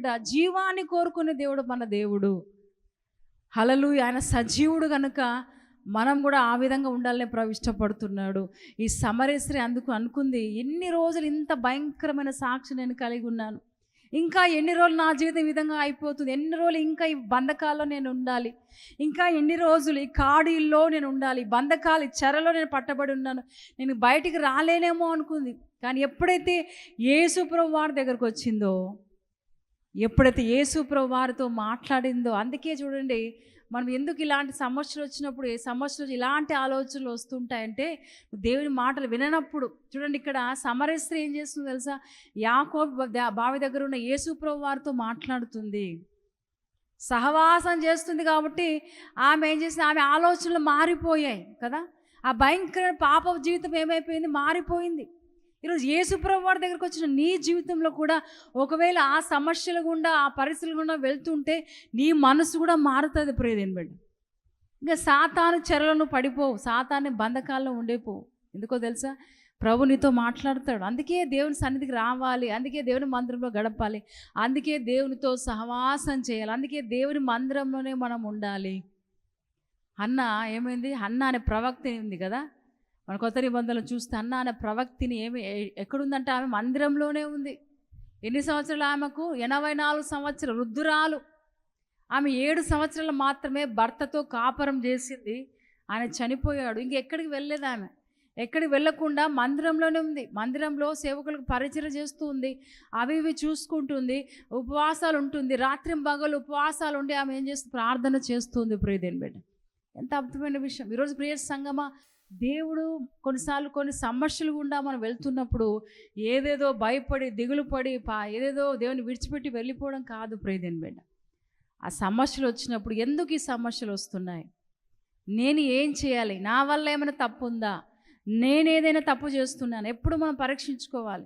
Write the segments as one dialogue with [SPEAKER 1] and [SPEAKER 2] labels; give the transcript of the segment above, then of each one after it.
[SPEAKER 1] బిడ్డ జీవాన్ని కోరుకునే దేవుడు మన దేవుడు. హలలు ఆయన సజీవుడు కనుక మనం కూడా ఆ విధంగా ఉండాలని ప్రభు ఇష్టపడుతున్నాడు. ఈ సమరేశ్వరి అందుకు అనుకుంది ఎన్ని రోజులు ఇంత భయంకరమైన సాక్షి నేను కలిగి ఉన్నాను. ఇంకా ఎన్ని రోజులు నా జీవితం ఈ విధంగా అయిపోతుంది. ఎన్ని రోజులు ఇంకా ఈ బంధకాల్లో నేను ఉండాలి. ఇంకా ఎన్ని రోజులు ఈ కాడీల్లో నేను ఉండాలి. బంధకాలు చెరలో నేను పట్టబడి ఉన్నాను. నేను బయటికి రాలేనేమో అనుకుంది. కానీ ఎప్పుడైతే యేసుప్రభు వారి దగ్గరకు వచ్చిందో ఎప్పుడైతే యేసుప్రభు వారితో మాట్లాడిందో అందుకే చూడండి మనం ఎందుకు ఇలాంటి సమస్యలు వచ్చినప్పుడు ఏ సమస్యలు ఇలాంటి ఆలోచనలు వస్తుంటాయంటే దేవుని మాటలు విననప్పుడు. చూడండి ఇక్కడ సమరస్త్రీ ఏం చేస్తుంది తెలుసా? యాకో బావి దగ్గర ఉన్న యేసుప్రభు వారితో మాట్లాడుతుంది. సహవాసం చేస్తుంది కాబట్టి ఆమె ఏం చేసింది? ఆమె ఆలోచనలు మారిపోయాయి కదా? ఆ భయంకర పాప జీవితం ఏమైపోయింది? మారిపోయింది. ఈరోజు యేసుప్రభు వారి దగ్గరకు వచ్చిన నీ జీవితంలో కూడా ఒకవేళ ఆ సమస్యల గుండా ఆ పరిస్థితుల గుండా వెళ్తుంటే నీ మనసు కూడా మారుతుంది ప్రేదేని బిడ్డ. ఇంకా సాతాను చెరలను పడిపోవు సాతాన్ని బంధకాల్లో ఉండిపోవు ఎందుకో తెలుసా? ప్రభు నీతో మాట్లాడతాడు. అందుకే దేవుని సన్నిధికి రావాలి అందుకే దేవుని మందిరంలో గడపాలి అందుకే దేవునితో సహవాసం చేయాలి అందుకే దేవుని మందిరంలోనే మనం ఉండాలి. అన్న ఏమైంది? అన్న అనే ప్రవక్త ఉంది కదా? మన కొత్త నిబంధనలు చూస్తే అన్న అనే ప్రవక్తిని ఏమి ఎక్కడుందంటే ఆమె మందిరంలోనే ఉంది. ఎన్ని సంవత్సరాలు ఆమెకు? ఎనభై నాలుగు సంవత్సరాలు. వృద్ధురాలు. ఆమె ఏడు సంవత్సరాలు మాత్రమే భర్తతో కాపరం చేసింది. ఆయన చనిపోయాడు. ఇంకెక్కడికి వెళ్ళలేదు ఆమె. ఎక్కడికి వెళ్ళకుండా మందిరంలోనే ఉంది. మందిరంలో సేవకులకు పరిచయం చేస్తూ ఉంది. అవి ఇవి చూసుకుంటుంది. ఉపవాసాలు ఉంటుంది. రాత్రి పగలు ఉపవాసాలు ఉండి ఆమె ఏం చేస్తుంది ప్రార్థన చేస్తుంది ప్రియదేని బిడ్డ ఎంత అద్భుతమైన విషయం. ఈరోజు ప్రియ సంగమా దేవుడు కొన్నిసార్లు కొన్ని సమస్యలు గుండా మనం వెళ్తున్నప్పుడు ఏదేదో భయపడి దిగులు పడి పా ఏదేదో దేవుని విడిచిపెట్టి వెళ్ళిపోవడం కాదు ప్రేదేని బిడ్డ. ఆ సమస్యలు వచ్చినప్పుడు ఎందుకు ఈ సమస్యలు వస్తున్నాయి? నేను ఏం చేయాలి? నా వల్ల ఏమైనా తప్పు ఉందా? నేను ఏదైనా తప్పు చేస్తున్నాను. ఎప్పుడు మనం పరీక్షించుకోవాలి?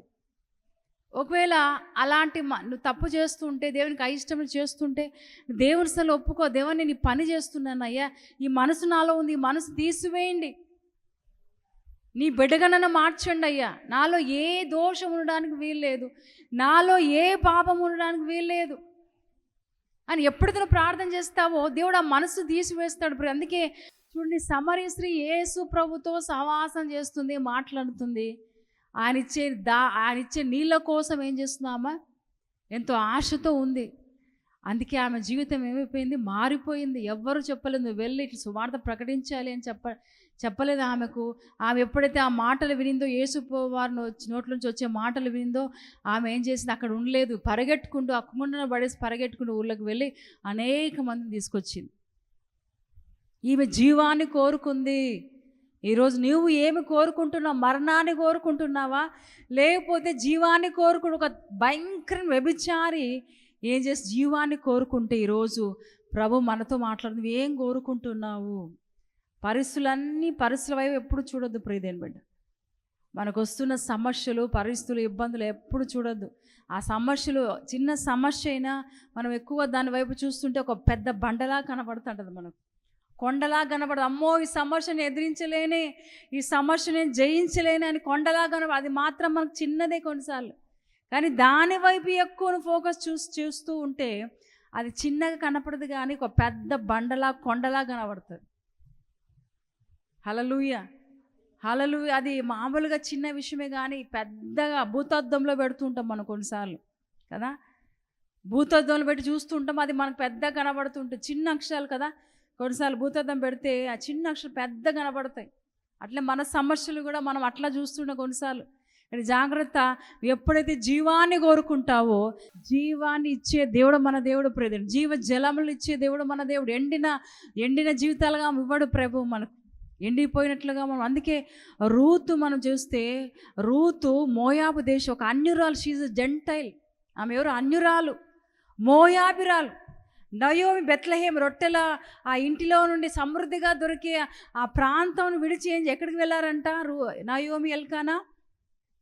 [SPEAKER 1] ఒకవేళ అలాంటి మ- నువ్వు తప్పు చేస్తుంటే దేవునికి అయిష్టములు చేస్తుంటే దేవుని సలు ఒప్పుకో. దేవుని నేను పని చేస్తున్నాను అయ్యా. ఈ మనసు నాలో ఉంది. ఈ మనసు తీసివేయండి. నీ బిడ్డగనను మార్చండి అయ్యా. నాలో ఏ దోషం ఉండడానికి వీల్లేదు నాలో ఏ పాపం ఉండడానికి వీల్లేదు అని ఎప్పుడైతే ప్రార్థన చేస్తావో దేవుడు ఆ మనసు తీసివేస్తాడు ఇప్పుడు అందుకే చూడండి సమరీ స్త్రీ యేసు ప్రభుతో సహవాసం చేస్తుంది మాట్లాడుతుంది. ఆయన ఇచ్చే దా ఆయన ఇచ్చే నీళ్ళ కోసం ఏం చేస్తున్నామా ఎంతో ఆశతో ఉంది. అందుకే ఆమె జీవితం ఏమైపోయింది? మారిపోయింది. ఎవ్వరు చెప్పలేదు నువ్వు వెళ్ళి ఇట్లా సువార్త ప్రకటించాలి అని చెప్ప చెప్పలేదు ఆమెకు? ఆమె ఎప్పుడైతే ఆ మాటలు వినిందో యేసు వారిని వచ్చి నోట్ల నుంచి వచ్చే మాటలు వినిందో ఆమె ఏం చేసింది? అక్కడ ఉండలేదు. పరిగెట్టుకుంటూ ఆ కుండను పడేసి పరిగెట్టుకుంటూ ఊళ్ళకి వెళ్ళి అనేక మందిని తీసుకొచ్చింది. ఈమె జీవాన్ని కోరుకుంది. ఈరోజు నువ్వు ఏమి కోరుకుంటున్నావు? మరణాన్ని కోరుకుంటున్నావా? లేకపోతే జీవాన్ని కోరుకుని ఒక భయంకర వ్యభిచారి ఏం చేసి జీవాన్ని కోరుకుంటే ఈరోజు ప్రభు మనతో మాట్లాడుతుంది. ఏం కోరుకుంటున్నావు? పరిస్థితులన్నీ పరిస్థితుల వైపు ఎప్పుడు చూడొద్దు ప్రియదేని బిడ్డ. మనకు వస్తున్న సమస్యలు పరిస్థితులు ఇబ్బందులు ఎప్పుడు చూడొద్దు. ఆ సమస్యలు చిన్న సమస్య అయినా మనం ఎక్కువ దాని వైపు చూస్తుంటే ఒక పెద్ద బండలా కనబడుతుంటుంది మనకు. కొండలా కనబడదు. అమ్మో ఈ సమస్యను ఎదిరించలేనే ఈ సమస్యను నేను జయించలేనే అని కొండలా కనబడదు. అది మాత్రం మనకు చిన్నదే కొన్నిసార్లు. కానీ దాని వైపు ఎక్కువ ఫోకస్ చూసి చూస్తూ ఉంటే అది చిన్నగా కనపడదు కానీ ఒక పెద్ద బండలా కొండలా కనబడుతుంది. హలలుయ హలలు అది మామూలుగా చిన్న విషయమే కానీ పెద్దగా భూతద్దంలో పెడుతుంటాం మనం కొన్నిసార్లు కదా? భూతద్దంలో పెట్టి చూస్తుంటాం అది మనకు పెద్ద కనబడుతుంటుంది చిన్న అక్షరాలు కదా? కొన్నిసార్లు భూతద్దం పెడితే ఆ చిన్న అక్షరాలు పెద్ద కనబడతాయి. అట్లే మన సమస్యలు కూడా మనం అట్లా చూస్తుంటాం కొన్నిసార్లు. కానీ జాగ్రత్త ఎప్పుడైతే జీవాన్ని కోరుకుంటావో జీవాన్ని ఇచ్చే దేవుడు మన దేవుడు ప్రేదేవుడు జీవ జలములు ఇచ్చే దేవుడు మన దేవుడు. ఎండిన ఎండిన జీవితాలుగా ఇవ్వడు ప్రభు మనకు. ఎండిపోయినట్లుగా మనం అందుకే రూతు మనం చూస్తే రూతు మోయాబు దేశం ఒక అన్యురాలు షీజ్ జెంటైల్ ఆమె ఎవరు? అన్యురాలు మోయాబిరాలు. నయోమి బెత్లహేం రొట్టెల ఆ ఇంటిలో నుండి సమృద్ధిగా దొరికే ఆ ప్రాంతం విడిచి ఏం ఎక్కడికి వెళ్ళారంట? రూ నయోమి ఎల్కానా?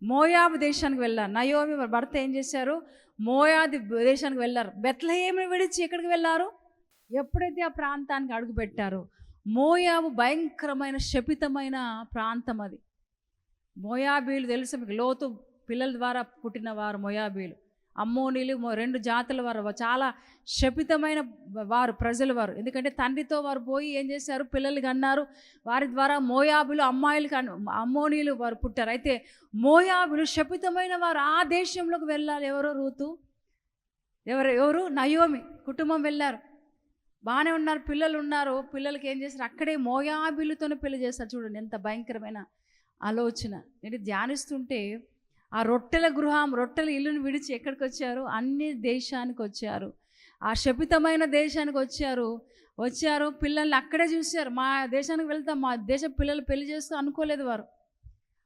[SPEAKER 1] మోయాబు దేశానికి వెళ్ళారు. నయోమి భర్త ఏం చేశారు? మోయాది దేశానికి వెళ్ళారు. బెత్లహేమిని విడిచి ఎక్కడికి వెళ్ళారు? ఎప్పుడైతే ఆ ప్రాంతానికి అడుగుపెట్టారు మోయాబు భయంకరమైన శపితమైన ప్రాంతం అది. మోయాబీలు తెలుసు మీకు లోతు పిల్లల ద్వారా పుట్టిన వారు మోయాబీలు అమ్మోనీలు రెండు జాతుల వారు చాలా శపితమైన వారు ప్రజలు వారు. ఎందుకంటే తండ్రితో వారు పోయి ఏం చేశారు? పిల్లలు కన్నారు. వారి ద్వారా మోయాబులు అమ్మాయిలు అమ్మోనీలు వారు పుట్టారు. అయితే మోయాబులు శపితమైన వారు ఆ దేశంలోకి వెళ్ళాలి ఎవరో? రూతు? ఎవరు? ఎవరు? నయోమి కుటుంబం వెళ్ళారు. బాగానే ఉన్నారు పిల్లలు ఉన్నారు పిల్లలకి ఏం చేస్తారు? అక్కడే మోయాబిలుతోనే పెళ్ళి చేస్తారు చూడండి ఎంత భయంకరమైన ఆలోచన. నేను ధ్యానిస్తుంటే ఆ రొట్టెల గృహం రొట్టెల ఇల్లును విడిచి ఎక్కడికి వచ్చారు అన్ని దేశానికి వచ్చారు. ఆ శపితమైన దేశానికి వచ్చారు. వచ్చారు పిల్లల్ని అక్కడే చూశారు. మా దేశానికి వెళ్తాం మా దేశ పిల్లలు పెళ్ళి చేస్తూ అనుకోలేదు వారు.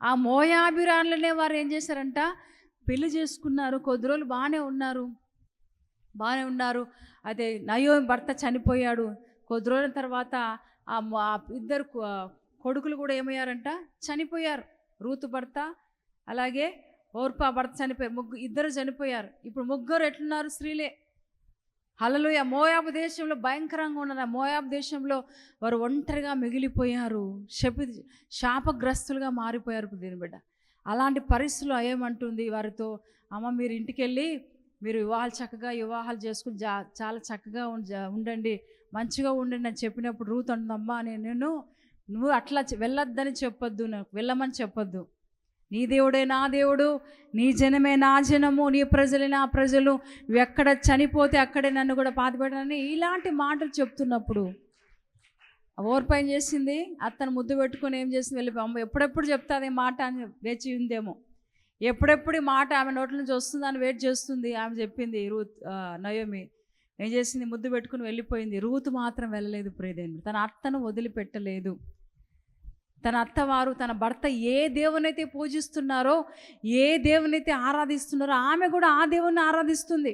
[SPEAKER 1] ఆ మోయాభిరాన్లనే వారు ఏం చేశారంట? పెళ్ళి చేసుకున్నారు కొద్ది రోజులు బాగానే ఉన్నారు. బాగానే ఉన్నారు. అదే నయోమి భర్త చనిపోయాడు. కొద్ది రోజుల తర్వాత ఆ ఇద్దరు కొడుకులు కూడా ఏమయ్యారంట? చనిపోయారు. రూతు భర్త అలాగే ఓర్పా భర్త చనిపోయారు. ముగ్గురు ఇద్దరు చనిపోయారు. ఇప్పుడు ముగ్గురు ఎట్లున్నారు? స్త్రీలే. హలలుయ మోయాబు దేశంలో భయంకరంగా ఉన్నారు ఆ మోయాబు దేశంలో వారు ఒంటరిగా మిగిలిపోయారు. శపి శాపగ్రస్తులుగా మారిపోయారు దీని బిడ్డ. అలాంటి పరిస్థితులు ఏమంటుంది? వారితో అమ్మ మీరు ఇంటికి వెళ్ళి మీరు వివాహాలు చక్కగా వివాహాలు చేసుకుని జా చాలా చక్కగా ఉండండి. మంచిగా ఉండండి అని చెప్పినప్పుడు రూత్ అంటుందమ్మా నేను నేను నువ్వు అట్లా వెళ్ళొద్దని చెప్పొద్దు నాకు వెళ్ళమని చెప్పొద్దు. నీ దేవుడే నా దేవుడు నీ జనమే నా జనము నీ ప్రజలే నా ప్రజలు. నువ్వు ఎక్కడ చనిపోతే అక్కడే నన్ను కూడా పాతిపెట్టని ఇలాంటి మాటలు చెప్తున్నప్పుడు ఓర్పైన చేసింది? అతను ముద్దు పెట్టుకొని ఏం చేసింది? వెళ్ళిపోయి అమ్మ ఎప్పుడెప్పుడు చెప్తాది మాట అని వేచి ఉందేమో. ఎప్పుడెప్పుడు మాట ఆమె నోట్ల నుంచి వస్తుందని వెయిట్ చేస్తుంది. ఆమె చెప్పింది రూత్ నయోమి ఏం చేసింది? ముద్దు పెట్టుకుని వెళ్ళిపోయింది. రూత్ మాత్రం వెళ్ళలేదు ప్రేదేమి తన అత్తను వదిలిపెట్టలేదు. తన అత్తవారు తన భర్త ఏ దేవునైతే పూజిస్తున్నారో ఏ దేవునైతే ఆరాధిస్తున్నారో ఆమె కూడా ఆ దేవుణ్ణి ఆరాధిస్తుంది.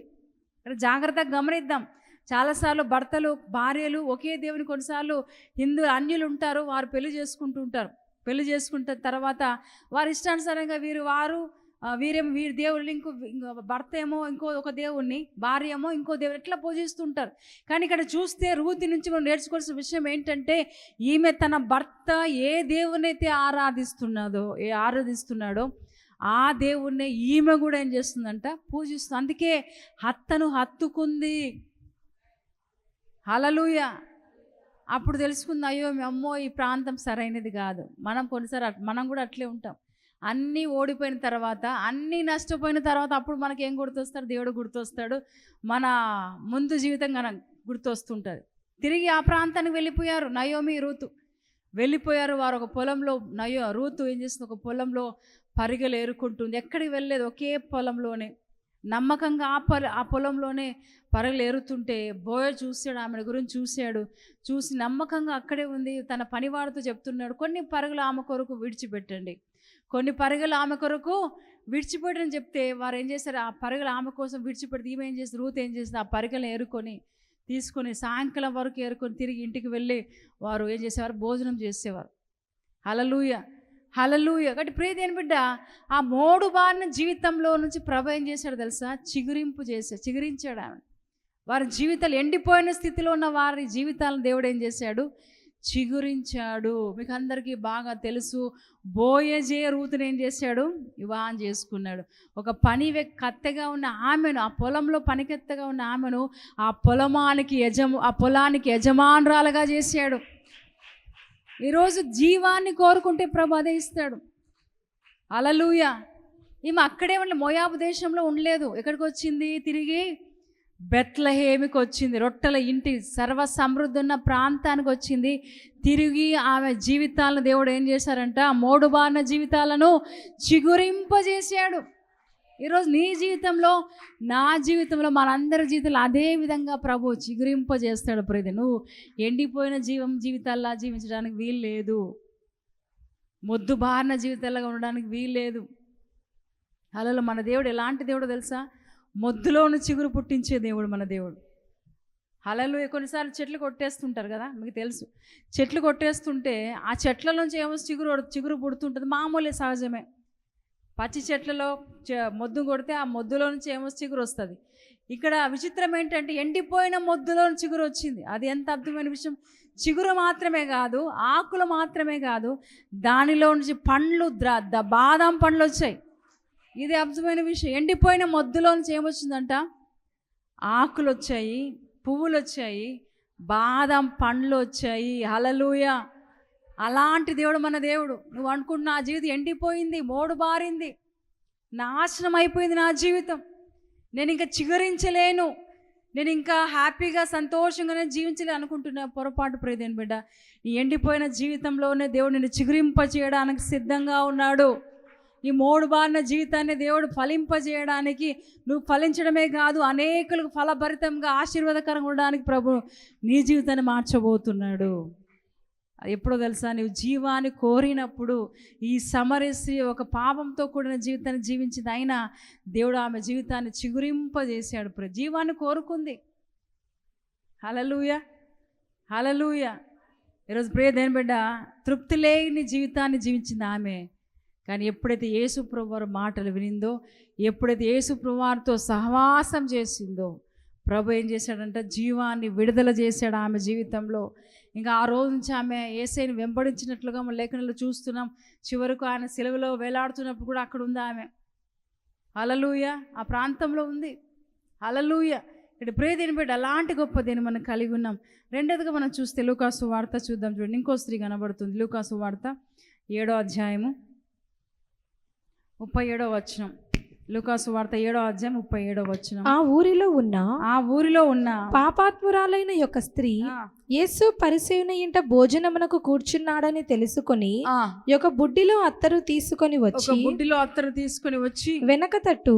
[SPEAKER 1] ఇక్కడ జాగ్రత్తగా గమనిద్దాం. చాలాసార్లు భర్తలు భార్యలు ఒకే దేవుని కొన్నిసార్లు హిందూ అన్యులు ఉంటారు వారు పెళ్ళి చేసుకుంటూ ఉంటారు. పెళ్ళి చేసుకుంటే తర్వాత వారి ఇష్టానుసారంగా వీరు వారు వీరేమో వీరి దేవుళ్ళు ఇంకో ఇంకో భర్త ఏమో ఇంకో ఒక దేవుణ్ణి భార్య ఏమో ఇంకో దేవుడు ఎట్లా పూజిస్తుంటారు. కానీ ఇక్కడ చూస్తే రూతి నుంచి మనం నేర్చుకోవాల్సిన విషయం ఏంటంటే ఈమె తన భర్త ఏ దేవునైతే ఆరాధిస్తున్నదో ఏ ఆరాధిస్తున్నాడో ఆ దేవుణ్ణి ఈమె కూడా ఏం చేస్తుందంట? పూజిస్తుంది అందుకే హత్తను హత్తుకుంది. హలలుయ అప్పుడు తెలుసుకుంది అయ్యో అమ్మో ఈ ప్రాంతం సరైనది కాదు. మనం కొన్నిసారి మనం కూడా అట్లే ఉంటాం. అన్నీ ఓడిపోయిన తర్వాత అన్నీ నష్టపోయిన తర్వాత అప్పుడు మనకి ఏం గుర్తొస్తారు దేవుడు గుర్తొస్తాడు. మన ముందు జీవితం కనుక గుర్తొస్తుంటుంది. తిరిగి ఆ ప్రాంతానికి వెళ్ళిపోయారు నయోమి రూతు. వెళ్ళిపోయారు వారు ఒక పొలంలో నయో రూతు ఏం చేస్తుంది? ఒక పొలంలో పరిగెలు ఏరుకుంటుంది. ఎక్కడికి వెళ్ళలేదు ఒకే పొలంలోనే. నమ్మకంగా ఆ పొల ఆ పొలంలోనే పరగలేరుతుంటే ఏరుతుంటే బోయ చూశాడు ఆమె గురించి చూశాడు. చూసి నమ్మకంగా అక్కడే ఉంది తన పనివాడితో చెప్తున్నాడు. కొన్ని పరుగులు ఆమె కొరకు విడిచిపెట్టండి. కొన్ని పరుగులు ఆమె కొరకు విడిచిపెట్టని చెప్తే వారు ఏం చేశారు? ఆ పరుగులు ఆమె కోసం విడిచిపెడితే ఈమె ఏం చేస్తుంది రూత్ ఏం చేస్తుంది ఆ పరుగులు ఏరుకొని తీసుకొని సాయంకాలం వరకు ఏరుకొని తిరిగి ఇంటికి వెళ్ళి వారు ఏం చేసేవారు? భోజనం చేసేవారు. హలలుయ హలలుయ కాబట్టి ప్రియ దేని బిడ్డ ఆ మోడు బారిన జీవితంలో నుంచి ప్రభ ఏం చేశాడు తెలుసా? చిగురింపు చేశాడు చిగురించాడు ఆమె వారి జీవితాలు ఎండిపోయిన స్థితిలో ఉన్న వారి జీవితాలను దేవుడు ఏం చేశాడు? చిగురించాడు. మీకు అందరికీ బాగా తెలుసు బోయజే రూతుని ఏం చేశాడు? వివాహం చేసుకున్నాడు. ఒక పని కత్తెగా ఉన్న ఆమెను ఆ పొలంలో పనికెత్తగా ఉన్న ఆమెను ఆ పొలమానికి యజమ ఆ పొలానికి యజమానురాలుగా చేశాడు. ఈరోజు జీవాన్ని కోరుకుంటే ప్రభు అదే ఇస్తాడు. అలలుయ ఈమె అక్కడే ఉండి మోయాబు దేశంలో ఉండలేదు. ఎక్కడికి వచ్చింది? తిరిగి బెత్లహేమికి వచ్చింది. రొట్టెల ఇంటి సర్వ సమృద్ధి ఉన్న ప్రాంతానికి వచ్చింది. తిరిగి ఆమె జీవితాలను దేవుడు ఏం చేశారంట? మోడుబారిన జీవితాలను చిగురింపజేశాడు. ఈరోజు నీ జీవితంలో నా జీవితంలో మనందరి జీవితంలో అదే విధంగా ప్రభు చిగురింపజేస్తాడు ప్రతి. నువ్వు ఎండిపోయిన జీవం జీవితాల్లా జీవించడానికి వీలు లేదు. మొద్దు బారిన జీవితాలుగా ఉండడానికి వీలు లేదు. అలలో మన దేవుడు ఎలాంటి దేవుడు తెలుసా? మొద్దులోను చిగురు పుట్టించే దేవుడు మన దేవుడు. అలలు కొన్నిసార్లు చెట్లు కొట్టేస్తుంటారు కదా మీకు తెలుసు. చెట్లు కొట్టేస్తుంటే ఆ చెట్ల నుంచి ఏమో చిగురు చిగురు పుడుతుంటుంది. మామూలే సహజమే. పచ్చి చెట్లలో మొద్దు కొడితే ఆ మొద్దులో నుంచి ఏమో చిగురు వస్తుంది. ఇక్కడ విచిత్రం ఏంటంటే ఎండిపోయిన మొద్దులో చిగురు వచ్చింది. అది ఎంత అద్భుతమైన విషయం. చిగురు మాత్రమే కాదు ఆకులు మాత్రమే కాదు దానిలో నుంచి పండ్లు ద్రా బాదం బాదాం పండ్లు వచ్చాయి. ఇది అద్భుతమైన విషయం. ఎండిపోయిన మొద్దులో నుంచి ఏమొచ్చిందంట ఆకులు వచ్చాయి పువ్వులు వచ్చాయి బాదం పండ్లు వచ్చాయి. హలలుయ అలాంటి దేవుడు మన దేవుడు. నువ్వు అనుకుంటున్న నా జీవితం ఎండిపోయింది మోడు బారింది. నాశనం అయిపోయింది నా జీవితం. నేను ఇంకా చిగురించలేను. నేను ఇంకా హ్యాపీగా సంతోషంగానే జీవించలే అనుకుంటున్నా. పొరపాటు ప్రదేని బిడ్డ ఈ ఎండిపోయిన జీవితంలోనే దేవుడు నిన్ను చిగురింప చేయడానికి సిద్ధంగా ఉన్నాడు. ఈ మూడు బారిన జీవితాన్ని దేవుడు ఫలింపజేయడానికి నువ్వు ఫలించడమే కాదు అనేకులకు ఫలభరితంగా ఆశీర్వాదకరంగా ఉండడానికి ప్రభు నీ జీవితాన్ని మార్చబోతున్నాడు. ఎప్పుడో తెలుసా? నువ్వు జీవాన్ని కోరినప్పుడు ఈ సమరసి ఒక పాపంతో కూడిన జీవితాన్ని జీవించింది అయినా దేవుడు ఆమె జీవితాన్ని చిగురింపజేశాడు. ప్ర జీవాన్ని కోరుకుంది. హలలుయ హలలుయ ఈరోజు ప్రియ దేని బిడ్డ తృప్తి లేని జీవితాన్ని జీవించింది ఆమె. కానీ ఎప్పుడైతే యేసుప్రభువారు మాటలు వినిందో ఎప్పుడైతే యేసుప్రభువారితో సహవాసం చేసిందో ప్రభు ఏం చేశాడంటే? జీవాన్ని విడుదల చేశాడు ఆమె జీవితంలో. ఇంకా ఆ రోజు నుంచి ఆమె ఏసైని వెంబడించినట్లుగా మన లేఖనంలో చూస్తున్నాం. చివరకు ఆయన సెలవులో వేలాడుతున్నప్పుడు కూడా అక్కడ ఉంది ఆమె. అలలుయ ఆ ప్రాంతంలో ఉంది. అలలుయ ఇక్కడ ప్రేదేని బిడ్డ? అలాంటి గొప్ప దేని మనం కలిగి ఉన్నాం. రెండోదిగా మనం చూస్తే లూకాసు వార్త చూద్దాం చూడండి. ఇంకో స్త్రీ కనబడుతుంది. లూకాసు వార్త ఏడో అధ్యాయము ముప్పై ఏడో వచనం. లూకాసు వార్త ఏడో అధ్యాయం ముప్పై ఏడో వచనం.
[SPEAKER 2] ఆ ఊరిలో ఉన్న
[SPEAKER 1] ఆ ఊరిలో ఉన్న
[SPEAKER 2] పాపాత్మురాలైన యొక్క స్త్రీ యేసు పరిసేయుని ఇంట భోజనమునకు కూర్చున్నాడని తెలుసుకొని ఒక బుడ్డిలో అత్తరు తీసుకొని వచ్చి
[SPEAKER 1] బుడ్డిలో అత్తరు తీసుకొని వచ్చి
[SPEAKER 2] వెనక తట్టు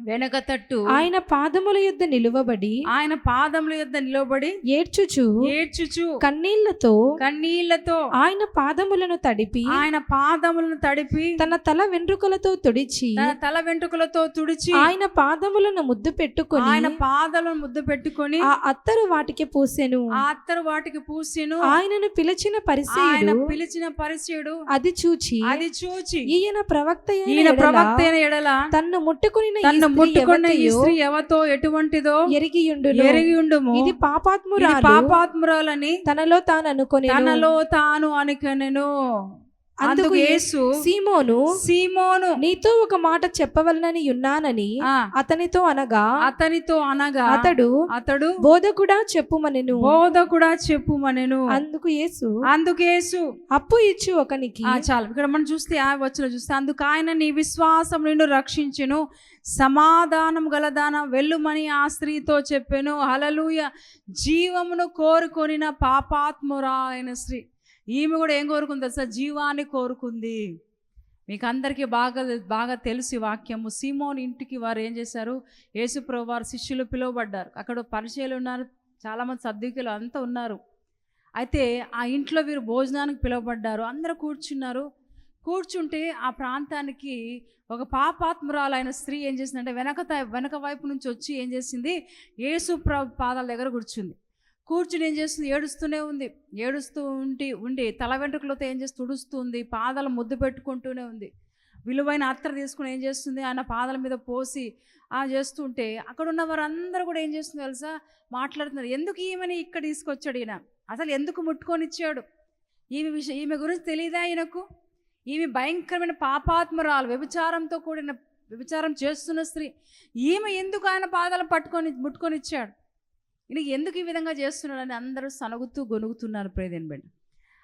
[SPEAKER 1] వెనక తట్టు
[SPEAKER 2] ఆయన పాదముల యొద్ద నిలువబడి
[SPEAKER 1] ఆయన పాదముల యొద్ద నిలబడి
[SPEAKER 2] ఏడ్చుచు
[SPEAKER 1] ఏడ్చుచు
[SPEAKER 2] కన్నీళ్ళతో
[SPEAKER 1] కన్నీళ్ళతో
[SPEAKER 2] ఆయన పాదములను తడిపి
[SPEAKER 1] ఆయన పాదములను తడిపి
[SPEAKER 2] తన తల వెంట్రుకలతో తుడిచి
[SPEAKER 1] తన తల వెంట్రుకలతో తుడిచి
[SPEAKER 2] ఆయన పాదములను ముద్దు పెట్టుకొని
[SPEAKER 1] ఆయన పాదలను ముద్దు పెట్టుకొని
[SPEAKER 2] ఆ అత్తరు వాటికి పూసెను.
[SPEAKER 1] ఆ అత్తరు వాటికి పూసెను.
[SPEAKER 2] ఆయనను పిలిచిన
[SPEAKER 1] ఆయన
[SPEAKER 2] పరిసేయుడు
[SPEAKER 1] పిలిచిన పరిచయుడు
[SPEAKER 2] అది చూచి
[SPEAKER 1] అది చూచి
[SPEAKER 2] ఈయన ప్రవక్త
[SPEAKER 1] ఈయన ప్రవక్త ఎడల
[SPEAKER 2] తన్ను ముట్టుకుని
[SPEAKER 1] తన్ను ముట్టుకున్న ఈ స్త్రీ ఎవతో ఎటువంటిదో
[SPEAKER 2] ఇది పాపాత్మురాలు.
[SPEAKER 1] పాపాత్మురాలని
[SPEAKER 2] తనలో తాను అనుకొని
[SPEAKER 1] తనలో తాను అనుకొనెను. అందుకు యేసు
[SPEAKER 2] సీమోను
[SPEAKER 1] సీమోను
[SPEAKER 2] నీతో ఒక మాట చెప్పవలనని ఉన్నానని అతనితో అనగా
[SPEAKER 1] అతనితో అనగా
[SPEAKER 2] అతడు
[SPEAKER 1] అతడు
[SPEAKER 2] బోధకుడా చెప్పుమనెను.
[SPEAKER 1] బోధకుడా చెప్పుమనెను.
[SPEAKER 2] అందుకు యేసు
[SPEAKER 1] అందుకు యేసు
[SPEAKER 2] అప్పు ఇచ్చు ఒకనికి.
[SPEAKER 1] చాలు. ఇక్కడ మనం చూస్తే ఆ వచ్చిన చూస్తే అందుకు ఆయన నీ విశ్వాసం నిన్ను రక్షించును. సమాధానం గలదాన వెళ్ళుమని ఆ స్త్రీతో చెప్పాను. హలలుయ జీవమును కోరుకొనిన పాపాత్మురా అయిన స్త్రీ. ఈమె కూడా ఏం కోరుకుంది తెలుసా? జీవాన్ని కోరుకుంది. మీకు అందరికీ బాగా బాగా తెలుసు వాక్యము. సీమోన్ ఇంటికి వారు ఏం చేశారు? యేసుప్రభు వారు శిష్యులు పిలువబడ్డారు. అక్కడ పరిచయాలు ఉన్నారు. చాలామంది సర్దికులు అంతా ఉన్నారు. అయితే ఆ ఇంట్లో వీరు భోజనానికి పిలువబడ్డారు. అందరూ కూర్చున్నారు. కూర్చుంటే ఆ ప్రాంతానికి ఒక పాపాత్మురాలైన స్త్రీ ఏం చేసిందంటే వెనక త- వెనక వైపు నుంచి వచ్చి ఏం చేసింది? యేసు ప్ర పాదాల దగ్గర కూర్చుంది. కూర్చుని ఏం చేస్తుంది? ఏడుస్తూనే ఉంది. ఏడుస్తూ ఉండి ఉండి తల వెంట్రుకలతో ఏం చేస్తూ తుడుస్తుంది పాదాలు ముద్దు పెట్టుకుంటూనే ఉంది. విలువైన అత్తరు తీసుకుని ఏం చేస్తుంది? ఆయన పాదాల మీద పోసి ఆ చేస్తుంటే అక్కడ ఉన్న వారందరూ కూడా ఏం చేస్తుంది తెలుసా? మాట్లాడుతున్నారు. ఎందుకు ఈమెని ఇక్కడ తీసుకొచ్చాడు ఈయన? అసలు ఎందుకు ముట్టుకొని ఇచ్చాడు ఈమె విషయం ఈమె గురించి తెలియదా ఈయనకు? ఈమె భయంకరమైన పాపాత్మరాలు వ్యభిచారంతో కూడిన వ్యభిచారం చేస్తున్న స్త్రీ. ఈమె ఎందుకు ఆయన పాదాలు పట్టుకొని ముట్టుకొని ఇచ్చాడు ఈయన ఎందుకు ఈ విధంగా చేస్తున్నాడని అందరూ సనగుతూ గొనుగుతున్నారు ప్రేదేన్ బిడ్డ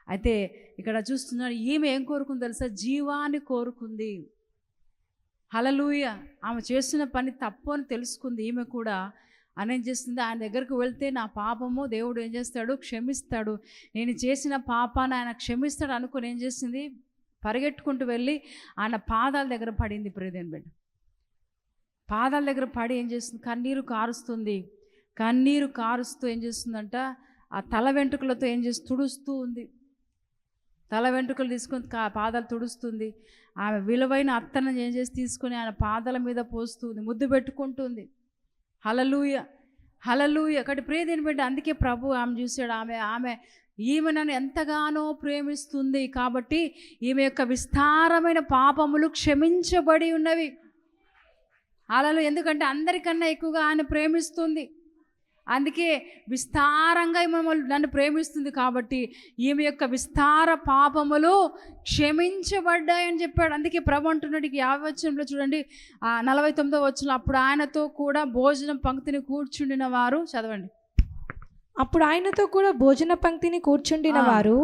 [SPEAKER 1] అయితే ఇక్కడ చూస్తున్నాడు ఈమె ఏం కోరుకుంది తెలుసా? జీవాన్ని కోరుకుంది. హలలుయ ఆమె చేస్తున్న పని తప్పు అని తెలుసుకుంది. ఈమె కూడా అని ఏం చేస్తుంది? ఆయన దగ్గరకు వెళ్తే నా పాపము దేవుడు ఏం చేస్తాడు? క్షమిస్తాడు. నేను చేసిన పాపాన్ని ఆయన క్షమిస్తాడు అనుకుని ఏం చేసింది పరిగెట్టుకుంటూ వెళ్ళి ఆయన పాదాల దగ్గర పడింది ప్రేదేన్ బిడ్డ పాదాల దగ్గర పడి ఏం చేస్తుంది? కన్నీరు కారుస్తుంది. కన్నీరు కారుస్తూ ఏం చేస్తుందంట? ఆ తల వెంట్రుకలతో ఏం చేసి తుడుస్తూ ఉంది. తల వెంట్రుకలు తీసుకొని కా పాదాలు తుడుస్తుంది. ఆమె విలువైన అత్తను ఏం చేసి తీసుకొని ఆయన పాదాల మీద పోస్తుంది ముద్దు పెట్టుకుంటుంది హలలూయ హలలూయ ఒకటి ప్రియదేని బిడ్డ అందుకే ప్రభు ఆమె చూశాడు. ఆమె ఆమె ఈమె నన్ను ఎంతగానో ప్రేమిస్తుంది కాబట్టి ఈమె యొక్క విస్తారమైన పాపములు క్షమించబడి ఉన్నవి. అలలు ఎందుకంటే అందరికన్నా ఎక్కువగా ఆయన ప్రేమిస్తుంది. అందుకే విస్తారంగా మమ్మల్ని నన్ను ప్రేమిస్తుంది కాబట్టి ఈమె యొక్క విస్తార పాపములు క్షమించబడ్డాయని చెప్పాడు. అందుకే ప్రభు అంటున్నాడు ఇక యాభై వచనంలో చూడండి నలభై తొమ్మిదో వచ్చిన అప్పుడు ఆయనతో కూడా భోజనం పంక్తిని కూర్చుండిన వారు చదవండి.
[SPEAKER 2] అప్పుడు ఆయనతో కూడా భోజన పంక్తిని కూర్చుండిన వారు.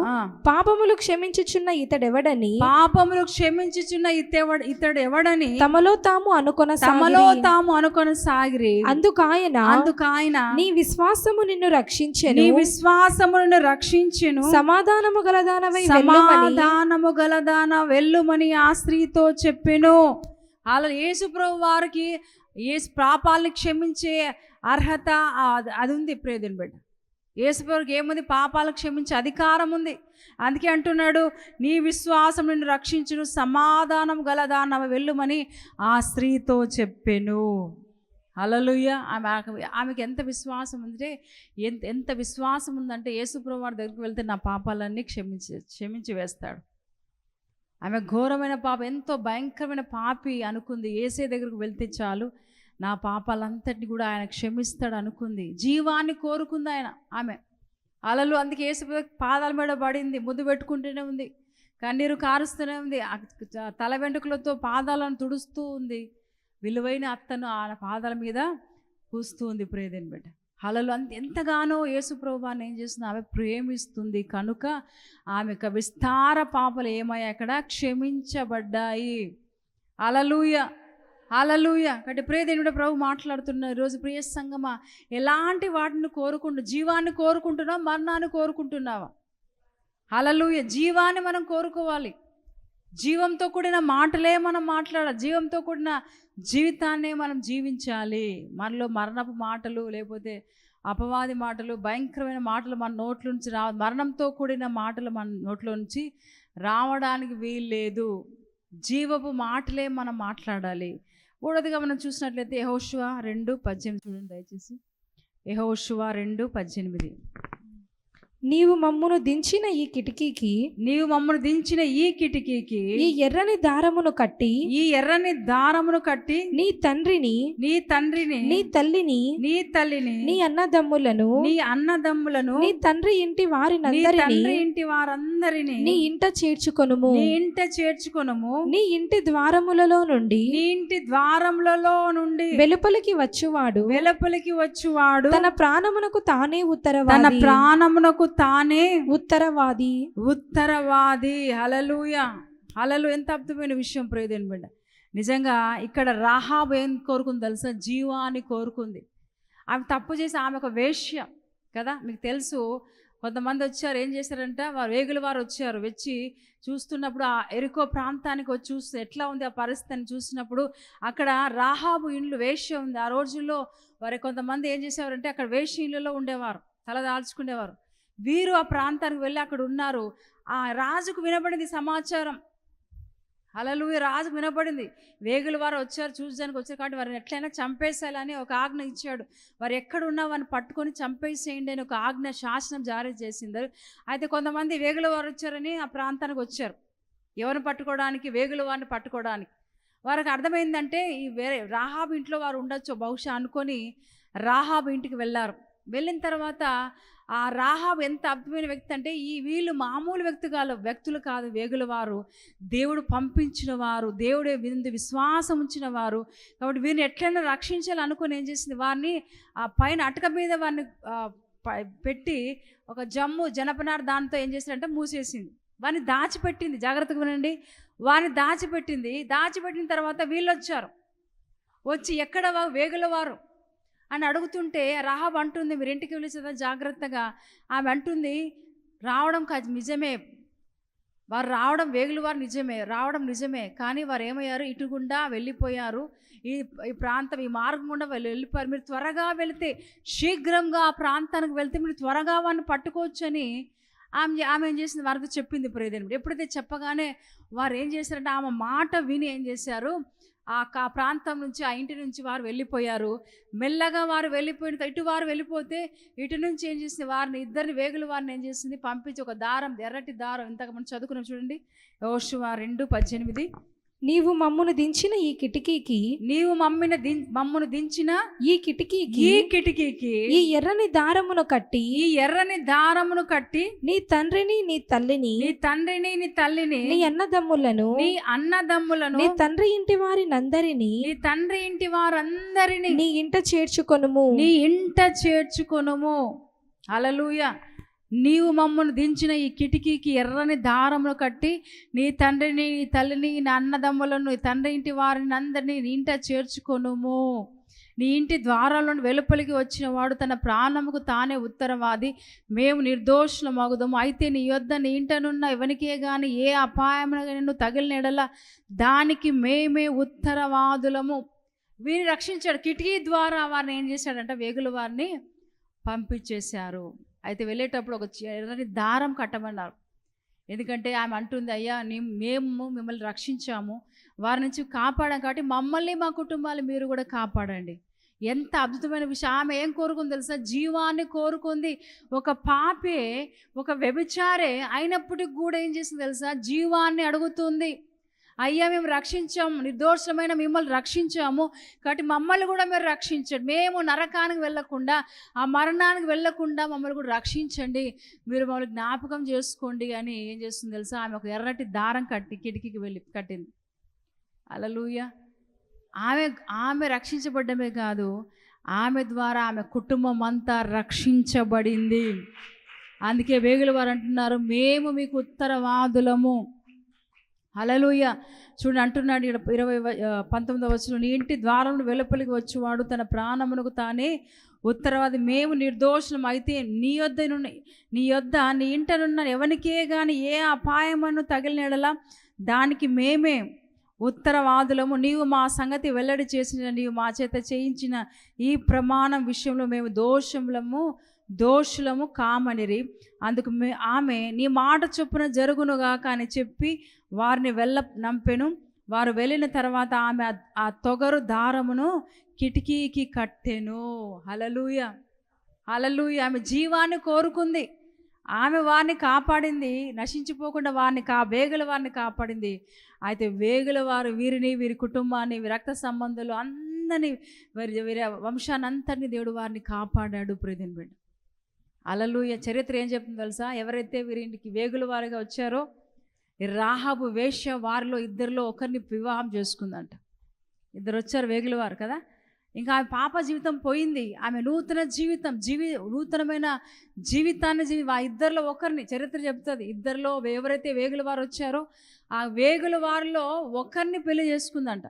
[SPEAKER 2] పాపములు క్షమించుచున్న ఇతడెవడని?
[SPEAKER 1] పాపములు క్షమించుచున్న ఇతెవడు ఇతడు ఎవడని
[SPEAKER 2] తమలో తాము అనుకొన
[SPEAKER 1] తమలో తాము అనుకొని సాగిరి.
[SPEAKER 2] అందుకు ఆయన
[SPEAKER 1] అందుకు ఆయన
[SPEAKER 2] నీ విశ్వాసము నిన్ను రక్షించెను.
[SPEAKER 1] నీ విశ్వాసమును రక్షించెను.
[SPEAKER 2] సమాధానము గలదానవై
[SPEAKER 1] సమాధానము గలదాన వెళ్ళుమని ఆ స్త్రీతో చెప్పెను. అలా యేసు ప్రభు వారికి ఏ పాపాలని క్షమించే అర్హత అది ఉంది ప్రేదని బిడ్డ. యేసుప్రభుకి ఏముంది? పాపాలు క్షమించే అధికారం ఉంది. అందుకే అంటున్నాడు నీ విశ్వాసం నిన్ను రక్షించును సమాధానం గలదాన వెళ్ళుమని ఆ స్త్రీతో చెప్పెను. అలలుయ్య ఆమె ఆమెకి ఎంత విశ్వాసం ఉందంటే ఎంత ఎంత విశ్వాసం ఉందంటే యేసుప్రభు వారి దగ్గరికి వెళ్తే నా పాపాలన్నీ క్షమించి క్షమించి వేస్తాడు. ఆమె ఘోరమైన పాప ఎంతో భయంకరమైన పాపి అనుకుంది. ఏసే దగ్గరకు వెళ్తే చాలు. నా పాపాలంతటిని కూడా ఆయన క్షమిస్తాడు అనుకుంది జీవాన్ని కోరుకుంది ఆయన. ఆమె. అలలు అందుకే ఏసు పాదాల మీద పడింది. ముద్దు పెట్టుకుంటూనే ఉంది. కన్నీరు కారుస్తూనే ఉంది. తల వెంట్రుకలతో పాదాలను తుడుస్తూ ఉంది. విలువైన అత్తను ఆ పాదాల మీద పూస్తూ ఉంది. ప్రేదేని బిడ్డ అలలు అంత ఎంతగానో యేసు ప్రభువాన్ని ఏం చేస్తుంది? ఆమె ప్రేమిస్తుంది. కనుక ఆమె యొక్క విస్తార పాపలు ఏమయ్యాయి అక్కడ? క్షమించబడ్డాయి. అలలుయ అలలుయ కాబట్టి ప్రియదేవుడు ప్రభు మాట్లాడుతున్న ఈరోజు ప్రియ సంగమా ఎలాంటి వాటిని కోరుకుంటు జీవాన్ని కోరుకుంటున్నావా మరణాన్ని కోరుకుంటున్నావా? అలలుయ జీవాన్ని మనం కోరుకోవాలి. జీవంతో కూడిన మాటలే మనం మాట్లాడాలి జీవంతో కూడిన జీవితాన్నే మనం జీవించాలి. మనలో మరణపు మాటలు లేకపోతే అపవాది మాటలు భయంకరమైన మాటలు మన నోట్ల నుంచి రా మరణంతో కూడిన మాటలు మన నోట్లో నుంచి రావడానికి వీల్లేదు. జీవపు మాటలే మనం మాట్లాడాలి. మూడోదిగా మనం చూసినట్లయితే యహోశివ రెండు పద్దెనిమిది. చూడండి దయచేసి. యహోశివ రెండు పద్దెనిమిది.
[SPEAKER 2] నీవు మమ్మును దించిన ఈ కిటికీకి
[SPEAKER 1] నీవు మమ్మల్ని దించిన ఈ కిటికీకి
[SPEAKER 2] ఈ ఎర్రని దారమును కట్టి
[SPEAKER 1] ఈ ఎర్రని దారమును కట్టి
[SPEAKER 2] నీ తండ్రిని
[SPEAKER 1] నీ తండ్రిని
[SPEAKER 2] నీ తల్లిని
[SPEAKER 1] నీ తల్లిని
[SPEAKER 2] నీ అన్నదమ్ములను
[SPEAKER 1] నీ అన్నదమ్ములను
[SPEAKER 2] నీ తండ్రి ఇంటి
[SPEAKER 1] నీ
[SPEAKER 2] వారినందరినీ
[SPEAKER 1] తండ్రి ఇంటి వారందరిని
[SPEAKER 2] నీ ఇంట చేర్చుకొనుము.
[SPEAKER 1] నీ ఇంట చేర్చుకొనము.
[SPEAKER 2] నీ ఇంటి ద్వారములలో నుండి
[SPEAKER 1] నీ ఇంటి ద్వారములలో నుండి
[SPEAKER 2] వెలుపలికి వచ్చువాడు.
[SPEAKER 1] వెలుపలికి వచ్చువాడు.
[SPEAKER 2] తన ప్రాణమునకు తానే
[SPEAKER 1] తన
[SPEAKER 2] ఉత్తరవాది
[SPEAKER 1] ప్రాణమునకు తానే
[SPEAKER 2] ఉత్తరవాది.
[SPEAKER 1] ఉత్తరవాది. హలలుయ హలలు ఎంత అద్భుతమైన విషయం ప్రియదేని బిడ్డ నిజంగా ఇక్కడ రాహాబ్ ఏం కోరుకుంది తెలుసా? జీవాన్ని కోరుకుంది. ఆమె తప్పు చేసి ఆమె ఒక వేష్య కదా? మీకు తెలుసు కొంతమంది వచ్చారు ఏం చేశారంట? వారు వేగుల వారు వచ్చారు వచ్చి చూస్తున్నప్పుడు ఆ ఎరుకో ప్రాంతానికి వచ్చి చూస్తే ఎట్లా ఉంది ఆ పరిస్థితిని చూసినప్పుడు అక్కడ రాహాబు ఇండ్లు వేష్య ఉంది. ఆ రోజుల్లో వారి కొంతమంది ఏం చేసేవారంటే అక్కడ వేష్య ఇళ్ళలో ఉండేవారు తల దాల్చుకునేవారు. వీరు ఆ ప్రాంతానికి వెళ్ళి అక్కడ ఉన్నారు. ఆ రాజుకు వినబడింది సమాచారం. అలలు రాజు వినబడింది. వేగులు వారు వచ్చారు చూసడానికి వచ్చారు కాబట్టి వారిని ఎట్లయినా చంపేసేయాలని ఒక ఆజ్ఞ ఇచ్చాడు. వారు ఎక్కడ ఉన్నా వారిని పట్టుకొని చంపేసేయండి అని ఒక ఆజ్ఞ శాసనం జారీ చేసింది. అయితే కొంతమంది వేగుల వారు వచ్చారని ఆ ప్రాంతానికి వచ్చారు. ఎవరిని పట్టుకోవడానికి? వేగుల వారిని పట్టుకోవడానికి. వారికి అర్థమైందంటే ఈ వేరే రాహాబ్ ఇంట్లో వారు ఉండొచ్చు. బహుశా అనుకొని రాహాబ్ ఇంటికి వెళ్ళారు. వెళ్ళిన తర్వాత ఆ రాహాబ్ ఎంత అద్భుతమైన వ్యక్తి అంటే ఈ వీళ్ళు మామూలు వ్యక్తి కాదు వ్యక్తులు కాదు వేగుల వారు. దేవుడు పంపించిన వారు దేవుడే విందు విశ్వాసం ఉంచిన వారు. కాబట్టి వీరిని ఎట్లయినా రక్షించాలనుకుని ఏం చేసింది? వారిని ఆ పైన అటక మీద వారిని పెట్టి ఒక జమ్ము జనపనార దానితో ఏం చేసిందంటే మూసేసింది. వారిని దాచిపెట్టింది. జాగ్రత్తగా వినండి. వారిని దాచిపెట్టింది. దాచిపెట్టిన తర్వాత వీళ్ళు వచ్చారు. వచ్చి ఎక్కడ వేగుల వారు. అని అడుగుతుంటే రాహబ్ అంటుంది మీరు ఇంటికి పిలిచేదా? జాగ్రత్తగా. ఆమె అంటుంది రావడం కాదు నిజమే. వారు రావడం వేగులు వారు నిజమే రావడం నిజమే. కానీ వారు ఏమయ్యారు ఇటు గుండా వెళ్ళిపోయారు. ఈ ఈ ప్రాంతం ఈ మార్గం గుండా వాళ్ళు వెళ్ళిపోయారు. మీరు త్వరగా వెళితే శీఘ్రంగా ఆ ప్రాంతానికి వెళ్తే మీరు త్వరగా వారిని పట్టుకోవచ్చని ఆమె ఆమె ఏం చేసింది? వారితో చెప్పింది. ప్రియదేవుడు ఎప్పుడైతే చెప్పగానే వారు ఏం చేశారంటే ఆమె మాట విని ఏం చేశారు? ఆ కా ప్రాంతం నుంచి ఆ ఇంటి నుంచి వారు వెళ్ళిపోయారు. మెల్లగా వారు వెళ్ళిపోయిన ఇటు వారు వెళ్ళిపోతే ఇటు నుంచి ఏం చేసింది? వారిని ఇద్దరిని వేగులు వారిని ఏం చేసింది? పంపించి ఒక దారం ఎర్రటి దారం ఇంతకు మనం చదువుకున్నాం చూడండి. ఓషువా రెండు పద్దెనిమిది
[SPEAKER 2] నీవు మమ్మును దించిన ఈ కిటికీకి
[SPEAKER 1] నీవు మమ్మిని దిం మమ్మును దించిన
[SPEAKER 2] ఈ కిటికీకి
[SPEAKER 1] ఈ కిటికీకి
[SPEAKER 2] ఈ ఎర్రని దారమును కట్టి
[SPEAKER 1] ఈ ఎర్రని దారమును కట్టి
[SPEAKER 2] నీ తండ్రిని నీ తల్లిని
[SPEAKER 1] నీ తండ్రిని నీ తల్లిని
[SPEAKER 2] నీ అన్నదమ్ములను
[SPEAKER 1] నీ అన్నదమ్ములను
[SPEAKER 2] నీ తండ్రి ఇంటి వారినందరినీ
[SPEAKER 1] నీ తండ్రి ఇంటి వారందరిని
[SPEAKER 2] నీ ఇంట చేర్చుకొనుము.
[SPEAKER 1] నీ ఇంట చేర్చుకొనుము. అలలుయ నీవు మమ్మల్ని దించిన ఈ కిటికీకి ఎర్రని దారములు కట్టి నీ తండ్రిని నీ తల్లిని నీ అన్నదమ్ములను నీ తండ్రి ఇంటి వారిని అందరినీ నీ ఇంట చేర్చుకొనుము. నీ ఇంటి ద్వారాలను వెలుపలికి వచ్చిన వాడు తన ప్రాణముకు తానే ఉత్తరవాది. మేము నిర్దోషుల మగుదము అయితే నీ యొద్ద నీ ఇంటనున్న ఎవనికే కానీ ఏ అపాయమున నిన్ను తగిలిన ఎడల దానికి మేమే ఉత్తరవాదులము. వీరిని రక్షించాడు. కిటికీ ద్వారా వారిని ఏం చేశాడంటే? వేగుల వారిని పంపించేశారు. అయితే వెళ్ళేటప్పుడు ఒక ఎర్రని దారం కట్టమన్నారు. ఎందుకంటే ఆమె అంటుంది అయ్యా మేము మిమ్మల్ని రక్షించాము. వారి నుంచి కాపాడాం కాబట్టి మమ్మల్ని మా కుటుంబాలు మీరు కూడా కాపాడండి. ఎంత అద్భుతమైన విషయం. ఆమె ఏం కోరుకుంది తెలుసా? జీవాన్ని కోరుకుంది. ఒక పాపే ఒక వ్యభిచారే అయినప్పటికి కూడా ఏం చేసింది తెలుసా? జీవాన్ని అడుగుతుంది. అయ్యా మేము రక్షించాము నిర్దోషమైన మిమ్మల్ని రక్షించాము. కాబట్టి మమ్మల్ని కూడా మీరు రక్షించండి. మేము నరకానికి వెళ్ళకుండా ఆ మరణానికి వెళ్ళకుండా మమ్మల్ని కూడా రక్షించండి. మీరు మమ్మల్ని జ్ఞాపకం చేసుకోండి అని ఏం చేస్తుంది తెలుసా? ఆమె ఒక ఎర్రటి దారం కట్టి కిటికీకి వెళ్ళి కట్టింది. అలలుయ ఆమె ఆమె రక్షించబడ్డమే కాదు ఆమె ద్వారా ఆమె కుటుంబం అంతా రక్షించబడింది. అందుకే వేగుల వారు అంటున్నారు మేము మీకు ఉత్తరవాదులము. హలలుయ చూడండి అంటున్నాడు ఇక్కడ ఇరవై పంతొమ్మిదవ వచ్చిన నీ ఇంటి ద్వారం వెలుపలికి వచ్చేవాడు తన ప్రాణమునకు తానే ఉత్తరవాది. మేము నిర్దోషులం అయితే నీ యొద్ద నీ యొద్ద నీ ఇంటనున్న ఎవరికే కానీ ఏ అపాయమను తగిలినడలా దానికి మేమే ఉత్తరవాదులము. నీవు మా సంగతి వెల్లడి చేసిన నీవు మా చేత చేయించిన ఈ ప్రమాణం విషయంలో మేము దోషములము దోషులము కామనిరి. అందుకు ఆమె నీ మాట చొప్పున జరుగునుగాక అని చెప్పి వారిని వెళ్ళ నంపెను. వారు వెళ్ళిన తర్వాత ఆమె ఆ- తొగరు దారమును కిటికీకి కట్టెను. హలలుయ హలలుయ ఆమె జీవాన్ని కోరుకుంది. ఆమె వారిని కాపాడింది. నశించిపోకుండా వారిని కా వేగుల వారిని కాపాడింది. అయితే వేగుల వారు వీరిని వీరి కుటుంబాన్ని వీరి రక్త సంబంధాలు అందరినీ వీరి వీరి వంశాన్ని అంతటిని దేవుడు వారిని కాపాడాడు. ప్రియదిన బిడ్డ అలలుయ చరిత్ర ఏం చెప్తుంది తెలుసా? ఎవరైతే వీరింటికి వేగుల వారిగా వచ్చారో రాహాబు వేష్య వారిలో ఇద్దరిలో ఒకరిని వివాహం చేసుకుందంట. ఇద్దరు వచ్చారు వేగుల వారు కదా? ఇంకా ఆమె పాప జీవితం పోయింది. ఆమె నూతన జీవితం జీవి నూతనమైన జీవితాన్ని జీవి ఆ ఇద్దరిలో ఒకరిని చరిత్ర చెప్తుంది. ఇద్దరిలో ఎవరైతే వేగుల వారు వచ్చారో ఆ వేగుల వారిలో ఒకరిని పెళ్ళి చేసుకుందంట.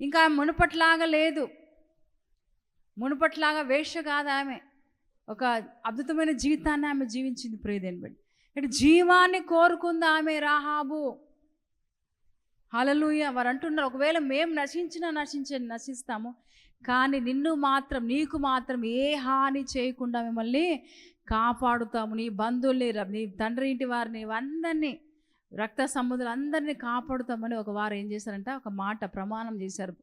[SPEAKER 1] ఇంకా ఆమె మునుపట్లాగా లేదు. మునుపట్లాగా వేష్య కాదు ఆమె. ఒక అద్భుతమైన జీవితాన్ని ఆమె జీవించింది ప్రియదేని బట్టి అంటే జీవాన్ని కోరుకుంది ఆమె రాహాబు. హలలుయ వారు అంటున్నారు ఒకవేళ మేము నశించినా నశించ నశిస్తాము. కానీ నిన్ను మాత్రం నీకు మాత్రం ఏ హాని చేయకుండా మిమ్మల్ని కాపాడుతాము. నీ బంధువుల్ని నీ తండ్రి ఇంటి వారిని అందరినీ రక్త సముద్రం అందరినీ కాపాడుతామని ఒక వారు ఏం చేశారంట ఒక మాట ప్రమాణం చేశారు.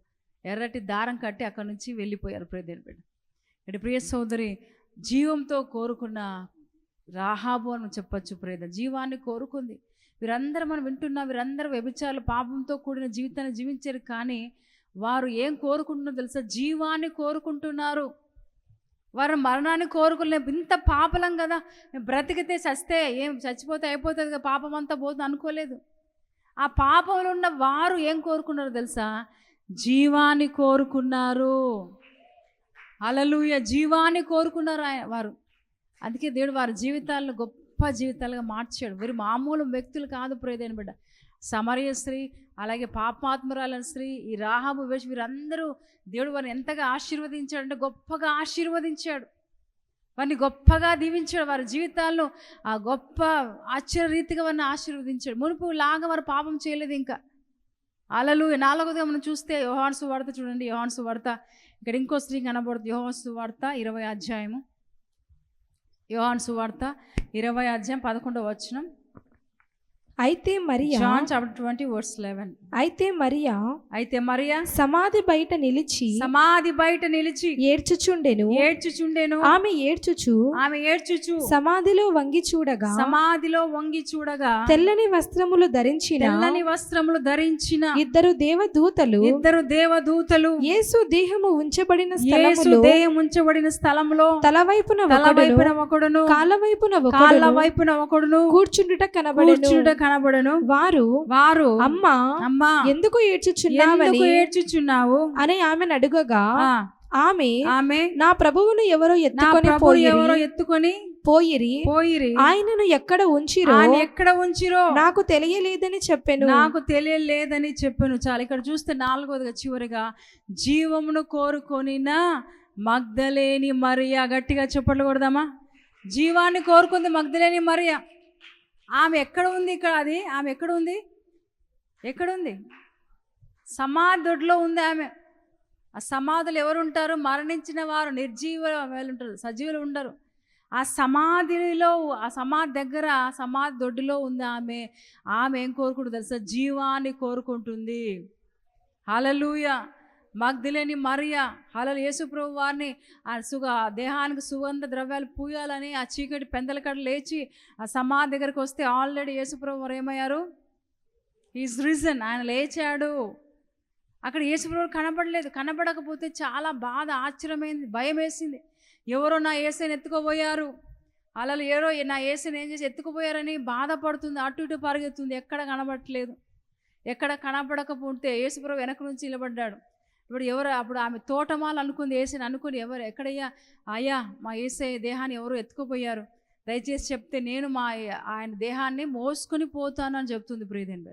[SPEAKER 1] ఎర్రటి దారం కట్టి అక్కడి నుంచి వెళ్ళిపోయారు ప్రియదేని బిడ్డ ఇటు ప్రియ సోదరి జీవంతో కోరుకున్న రాహాబు అని చెప్పచ్చు ప్రేద జీవాన్ని కోరుకుంది. వీరందరూ మనం వింటున్నా వీరందరూ వ్యభిచారులు పాపంతో కూడిన జీవితాన్ని జీవించారు కానీ వారు ఏం కోరుకుంటున్నారో తెలుసా? జీవాన్ని కోరుకుంటున్నారు. వారు మరణాన్ని కోరుకునే ఇంత పాపలం కదా. బ్రతికితే చస్తే ఏం చచ్చిపోతే అయిపోతుంది కదా. పాపం అంతా పోతుంది అనుకోలేదు. ఆ పాపంలో ఉన్న వారు ఏం కోరుకున్నారో తెలుసా? జీవాన్ని కోరుకున్నారు. అలలుయ జీవాన్ని కోరుకున్నారు ఆయన వారు. అందుకే దేవుడు వారి జీవితాలను గొప్ప జీవితాలుగా మార్చాడు. వీరు మామూలు వ్యక్తులు కాదు ప్రియదైన బిడ్డ. సమరయ స్త్రీ అలాగే పాపాత్మరాల స్త్రీ ఈ రాహాబు వేష్ వీరందరూ దేవుడు వారిని ఎంతగా ఆశీర్వదించాడు అంటే గొప్పగా ఆశీర్వదించాడు. వారిని గొప్పగా దీవించాడు. వారి జీవితాలను ఆ గొప్ప ఆశ్చర్యరీతిగా వారిని ఆశీర్వదించాడు. మునుపు లాగా వారు పాపం చేయలేదు ఇంకా. అలలు నాలుగోదిగా మనం చూస్తే యోహాన్సు వార్త చూడండి. యోహాన్సు వార్త ఇక్కడ ఇంకో స్త్రీ కనబడుతుంది యోహాన్ వార్త ఇరవై అధ్యాయము. యోహాన్ సువార్త ఇరవై అధ్యాయం పదకొండవ వచనం.
[SPEAKER 2] అయితే Maria
[SPEAKER 1] chapter twenty verse eleven
[SPEAKER 2] అయితే మరియా
[SPEAKER 1] అయితే మరియా
[SPEAKER 2] సమాధి బయట నిలిచి
[SPEAKER 1] సమాధి బయట నిలిచి
[SPEAKER 2] ఏడ్చుచుండెను.
[SPEAKER 1] ఏడ్చుచుండెను.
[SPEAKER 2] ఆమె ఏడ్చుచు
[SPEAKER 1] ఆమె ఏడ్చుచు
[SPEAKER 2] సమాధిలో వంగి చూడగా
[SPEAKER 1] సమాధిలో వంగి చూడగా
[SPEAKER 2] తెల్లని వస్త్రములు ధరించిన
[SPEAKER 1] తెల్లని వస్త్రములు ధరించిన
[SPEAKER 2] ఇద్దరు దేవదూతలు
[SPEAKER 1] ఇద్దరు దేవదూతలు
[SPEAKER 2] యేసు దేహము ఉంచబడిన
[SPEAKER 1] యేసు
[SPEAKER 2] స్థలములో
[SPEAKER 1] దేహం ఉంచబడిన స్థలంలో
[SPEAKER 2] తల వైపున
[SPEAKER 1] తల
[SPEAKER 2] ఒకడును
[SPEAKER 1] వైపున ఒకడును
[SPEAKER 2] కాళ్ళ వైపున
[SPEAKER 1] కాళ్ళ
[SPEAKER 2] ఒకడును
[SPEAKER 1] వైపున ఒకడును
[SPEAKER 2] కూర్చుండుట కనబడెను
[SPEAKER 1] కూర్చుంట కనబడను?
[SPEAKER 2] వారు
[SPEAKER 1] వారు
[SPEAKER 2] అమ్మా
[SPEAKER 1] అమ్మా
[SPEAKER 2] ఎందుకు ఏడ్చుచున్నావని?
[SPEAKER 1] ఎందుకు ఏడ్చుచున్నావు?
[SPEAKER 2] అని ఆమెను అడుగగా ఆమె
[SPEAKER 1] ఆమె
[SPEAKER 2] నా ప్రభువును ఎవరో ఎత్తుకొని
[SPEAKER 1] ఎవరో ఎత్తుకొని
[SPEAKER 2] పోయిరి.
[SPEAKER 1] పోయిరి.
[SPEAKER 2] ఆయనను ఎక్కడ ఉంచిరో?
[SPEAKER 1] ఆయన ఎక్కడ ఉంచిరో?
[SPEAKER 2] నాకు తెలియలేదని చెప్పెను.
[SPEAKER 1] నాకు తెలియలేదని చెప్పాను. చాలు ఇక్కడ చూస్తే నాలుగోదిగా చివరిగా జీవమును కోరుకొనిన మగ్ధలేని మరియా. గట్టిగా చెప్పట్లు కొడదామా? జీవాన్ని కోరుకుంది మగ్ధలేని మరియా. ఆమె ఎక్కడ ఉంది ఇక్కడ అది? ఆమె ఎక్కడ ఉంది? ఎక్కడుంది సమాధుడిలో ఉంది ఆమె. ఆ సమాధులు ఎవరు ఉంటారు మరణించిన వారు నిర్జీవ వాళ్ళు ఉంటారు సజీవులు ఉండరు. ఆ సమాధిలో ఆ సమాధి దగ్గర ఆ సమాధి దొడ్డిలో ఉంది ఆమె. ఆమె ఏం కోరుకుంటుంది తెలుసా? జీవాన్ని కోరుకుంటుంది. హలలుయా మగ్ధులేని మరియ అలలు యేసుప్రభు వారిని ఆ సుగ దేహానికి సుగంధ ద్రవ్యాలు పూయాలని ఆ చీకటి పెందల కడ లేచి ఆ సమాధి దగ్గరికి వస్తే ఆల్రెడీ యేసుప్రభు వారు ఏమయ్యారు? ఈజ్ రీజన్ ఆయన లేచాడు. అక్కడ యేసుప్రభు కనబడలేదు. కనబడకపోతే చాలా బాధ ఆశ్చర్యమైంది భయం వేసింది ఎవరో నా ఏసైని ఎత్తుకోబోయారు అలలు ఎవరో నా ఏసైని ఏం చేసి ఎత్తుకుపోయారని బాధపడుతుంది అటు ఇటు పరిగెత్తుంది. ఎక్కడ కనబడట్లేదు. ఎక్కడ కనబడకపోతే యేసుప్రభు వెనక నుంచి నిలబడ్డాడు. ఇప్పుడు ఎవరు అప్పుడు ఆమె తోటమాలు అనుకుంది వేసిన అనుకుని ఎవరు ఎక్కడయ్యా? అయ్యా మా ఏసే దేహాన్ని ఎవరు ఎత్తుకుపోయారు? దయచేసి చెప్తే నేను మా ఆయన దేహాన్ని మోసుకొని పోతాను అని చెప్తుంది ప్రియదేన్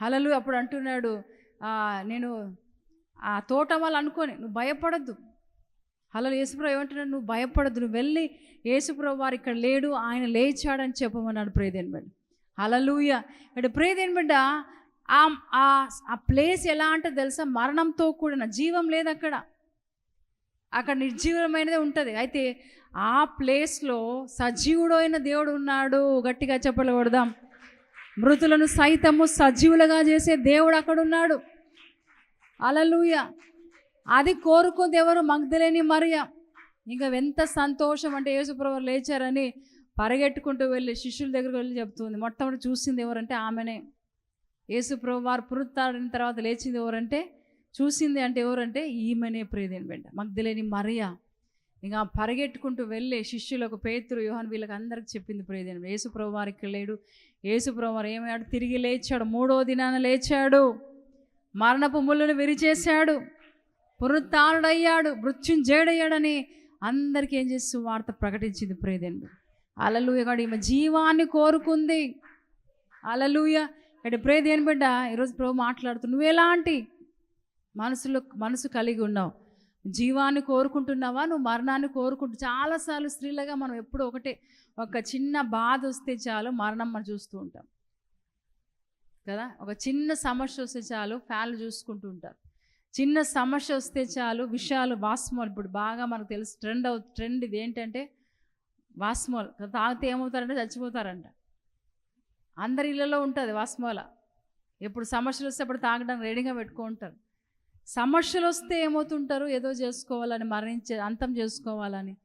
[SPEAKER 1] హలలు అప్పుడు అంటున్నాడు నేను ఆ తోటమాలు అనుకొని నువ్వు భయపడద్దు. హలలు యేసుప్రభు ఏమంటున్నాడు నువ్వు భయపడద్దు నువ్వు వెళ్ళి యేసుప్రభు వారు ఇక్కడ లేడు ఆయన లేచాడని చెప్పమన్నాడు ప్రేదేన్ బిడ్డ హలలుయ ఇక్కడ ప్రేదేన్ బిడ్డ ఆ ఆ- ఆ ప్లేస్ ఎలా అంటే తెలుసా? మరణంతో కూడిన జీవం లేదు అక్కడ. అక్కడ నిర్జీవమైనదే ఉంటుంది. అయితే ఆ ప్లేస్లో సజీవుడు అయిన దేవుడు ఉన్నాడు. గట్టిగా చెప్పలకూడదాం మృతులను సైతము సజీవులుగా చేసే దేవుడు అక్కడ ఉన్నాడు. అలలుయ అది కోరుకుంది ఎవరు? మగ్ధలేని మరియ. ఇంకా ఎంత సంతోషం అంటే యేసుప్రభు లేచారని పరిగెట్టుకుంటూ వెళ్ళి శిష్యుల దగ్గరికి వెళ్ళి చెప్తుంది. మొట్టమొదటి చూసింది ఎవరంటే ఆమెనే. యేసుప్రభు వారు పునరుత్థాడిన తర్వాత లేచింది ఎవరంటే? చూసింది అంటే ఎవరంటే? ఈమెనే ప్రియదేని బిడ్డ మగ్ధులేని మరియ. ఇంకా పరిగెట్టుకుంటూ వెళ్ళి శిష్యులకు పేతురు యోహన్ వీళ్ళకి అందరికి చెప్పింది ప్రియదేని యేసుప్రభు వారికి లేడు. యేసుప్రభు వారు ఏమయ్యాడు తిరిగి లేచాడు. మూడో దినాన లేచాడు. మరణపు ముళ్ళను విరిచేశాడు. పునరుత్డయ్యాడు మృత్యుంజేడయ్యాడని అందరికీ ఏం చేస్తూ వార్త ప్రకటించింది ప్రేదండి అలలుయగాడు ఈమె జీవాన్ని కోరుకుంది. అలలుయ ఇక్కడ ప్రేదేని బిడ్డ? ఈరోజు ప్రభు మాట్లాడుతు నువ్వు ఎలాంటి మనసులో మనసు కలిగి ఉన్నావు? జీవాన్ని కోరుకుంటున్నావా? నువ్వు మరణాన్ని కోరుకుంటు చాలాసార్లు స్త్రీలుగా మనం ఎప్పుడు ఒకటే ఒక చిన్న బాధ వస్తే చాలు మరణం మనం చూస్తూ ఉంటాం. కదా? ఒక చిన్న సమస్య వస్తే చాలు ఫ్యాన్లు చూసుకుంటూ ఉంటారు. చిన్న సమస్య వస్తే చాలు విషయాలు వాస్మోల్ ఇప్పుడు బాగా మనకు తెలుసు ట్రెండ్ అవు ట్రెండ్ ఇది ఏంటంటే వాస్మోల్ తాగితే ఏమవుతారంటే చచ్చిపోతారంట. అందరి ఇళ్ళలో ఉంటుంది వాస్మోల. ఎప్పుడు సమస్యలు వస్తే అప్పుడు తాగడానికి రెడీగా పెట్టుకుంటారు. సమస్యలు వస్తే ఏమవుతుంటారు? ఏదో చేసుకోవాలని మరణించే అంతం చేసుకోవాలని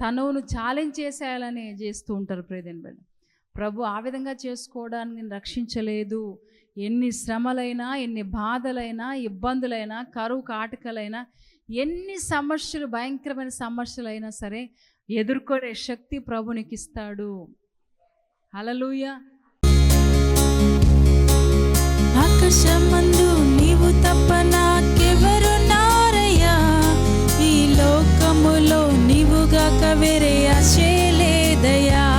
[SPEAKER 1] తనువును ఛాలెంజ్ చేసేయాలని చేస్తూ ఉంటారు ప్రేదన్ బిడ్డ. ప్రభు ఆ విధంగా చేసుకోవడానికి నేను రక్షించలేదు. ఎన్ని శ్రమలైనా ఎన్ని బాధలైనా ఇబ్బందులైనా కరువు కాటకలైనా ఎన్ని సమస్యలు భయంకరమైన సమస్యలైనా సరే ఎదుర్కొనే శక్తి ప్రభునికిస్తాడు. నీకు ఇస్తాడు నీవు వేరే ఆశ లేదయా